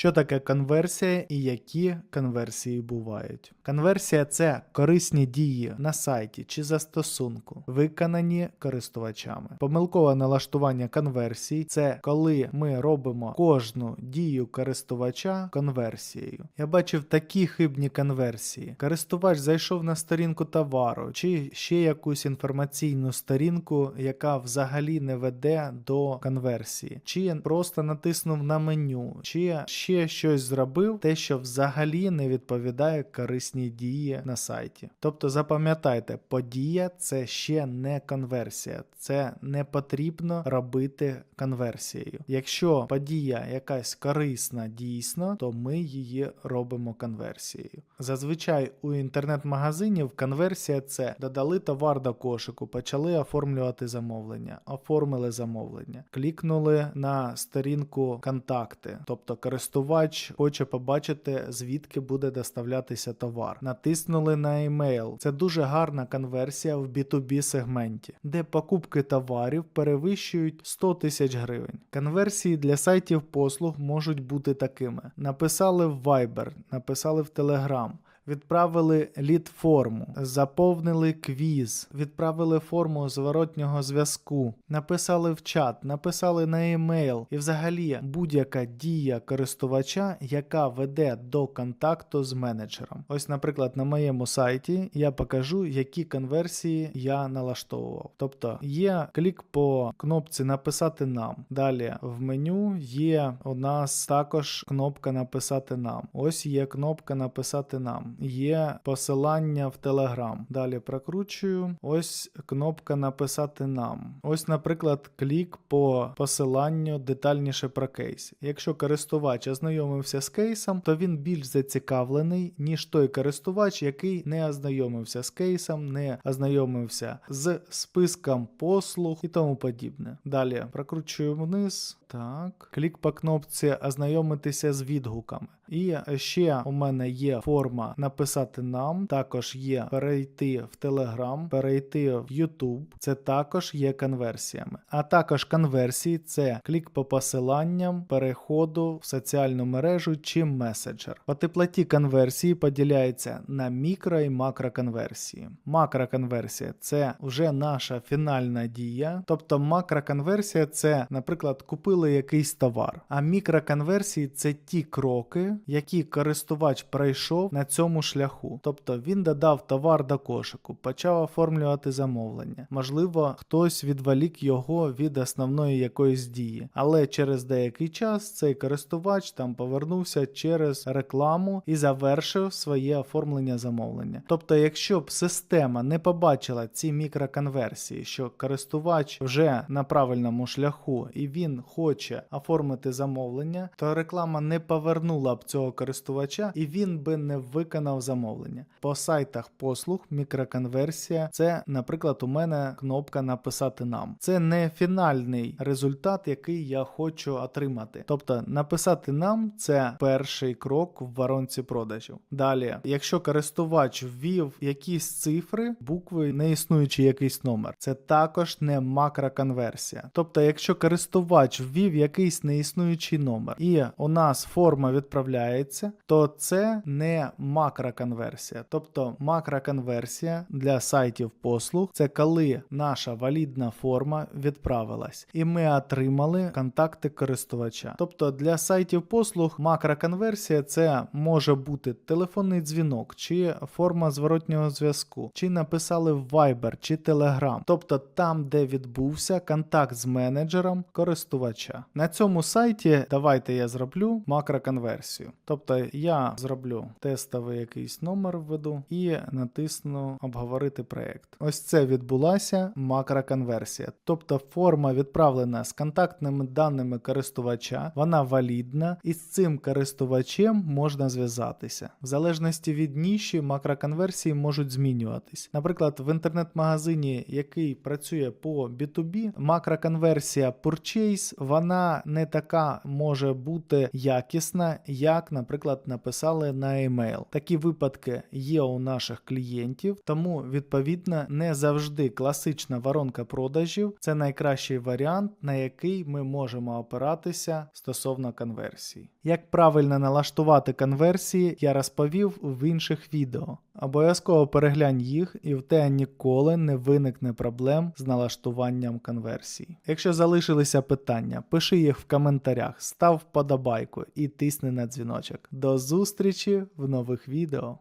Що таке конверсія і які конверсії бувають? Конверсія це корисні дії на сайті чи застосунку, виконані користувачами. Помилкове налаштування конверсій це коли ми робимо кожну дію користувача конверсією. Я бачив такі хибні конверсії. Користувач зайшов на сторінку товару чи ще якусь інформаційну сторінку, яка взагалі не веде до конверсії, чи просто натиснув на меню, чи ще щось зробив, те, що взагалі не відповідає корисній дії на сайті. Тобто запам'ятайте, подія це ще не конверсія, це не потрібно робити конверсією. Якщо подія якась корисна дійсно, то ми її робимо конверсією. Зазвичай у інтернет-магазинів конверсія це додали товар до кошику, почали оформлювати замовлення, оформили замовлення, клікнули на сторінку контакти, тобто користувач хоче побачити, звідки буде доставлятися товар. Натиснули на емейл. Це дуже гарна конверсія в B2B сегменті, де покупки товарів перевищують 100 тисяч гривень. Конверсії для сайтів послуг можуть бути такими: написали в Viber, написали в Telegram. Відправили лід форму, заповнили квіз, відправили форму зворотнього зв'язку, написали в чат, написали на емейл і взагалі будь-яка дія користувача, яка веде до контакту з менеджером. Ось, наприклад, на моєму сайті я покажу, які конверсії я налаштовував. Тобто є клік по кнопці Написати нам. Далі в меню є у нас також кнопка Написати нам. Ось є кнопка Написати нам є посилання в Telegram. Далі прокручую. Ось кнопка написати нам. Ось, наприклад, клік по посиланню детальніше про кейс. Якщо користувач ознайомився з кейсом, то він більш зацікавлений, ніж той користувач, який не ознайомився з кейсом, не ознайомився з списком послуг і тому подібне. Далі прокручую вниз. Так, клік по кнопці ознайомитися з відгуками. І ще у мене є форма написати нам, також є перейти в Telegram, перейти в YouTube. Це також є конверсіями. А також конверсії це клік по посиланням переходу в соціальну мережу чи меседжер. По теплоті конверсії поділяється на мікро і макроконверсії. Макроконверсія це вже наша фінальна дія. Тобто макроконверсія це, наприклад, купили якийсь товар. А мікроконверсії це ті кроки, які користувач пройшов на цьому шляху. Тобто він додав товар до кошику, почав оформлювати замовлення. Можливо, хтось відволік його від основної якоїсь дії, але через деякий час цей користувач там повернувся через рекламу і завершив своє оформлення замовлення. Тобто, якщо б система не побачила ці мікроконверсії, що користувач вже на правильному шляху і він хоче оформити замовлення, то реклама не повернула б цього користувача і він би не виконав замовлення. По сайтах послуг мікроконверсія це, наприклад, у мене кнопка написати нам. Це не фінальний результат, який я хочу отримати. Тобто написати нам це перший крок в воронці продажів. Далі, якщо користувач ввів якісь цифри, букви, не існуючи якийсь номер, це також не макроконверсія. Тобто, якщо користувач ввів якийсь неіснуючий номер, і у нас форма відправляється, то це не макроконверсія. Тобто макроконверсія для сайтів послуг це коли наша валідна форма відправилась, і ми отримали контакти користувача. Тобто для сайтів послуг макроконверсія це може бути телефонний дзвінок, чи форма зворотнього зв'язку, чи написали в Viber чи Telegram. Тобто там, де відбувся контакт з менеджером користувача. На цьому сайті давайте я зроблю макроконверсію. Тобто я зроблю тестовий якийсь номер введу і натисну обговорити проект. Ось це відбулася макроконверсія. Тобто форма відправлена з контактними даними користувача, вона валідна, і з цим користувачем можна зв'язатися. В залежності від ніші макроконверсії можуть змінюватись. Наприклад, в інтернет-магазині, який працює по B2B, макроконверсія Purchase вона не така може бути якісна, як, наприклад, написали на емейл. Такі випадки є у наших клієнтів, тому відповідно не завжди класична воронка продажів це найкращий варіант, на який ми можемо опиратися стосовно конверсії. Як правильно налаштувати конверсії, я розповів в інших відео. Обов'язково переглянь їх, і в тебе ніколи не виникне проблем з налаштуванням конверсії. Якщо залишилися питання, пиши їх в коментарях, став вподобайку і тисни на дзвіночок. До зустрічі в нових відео.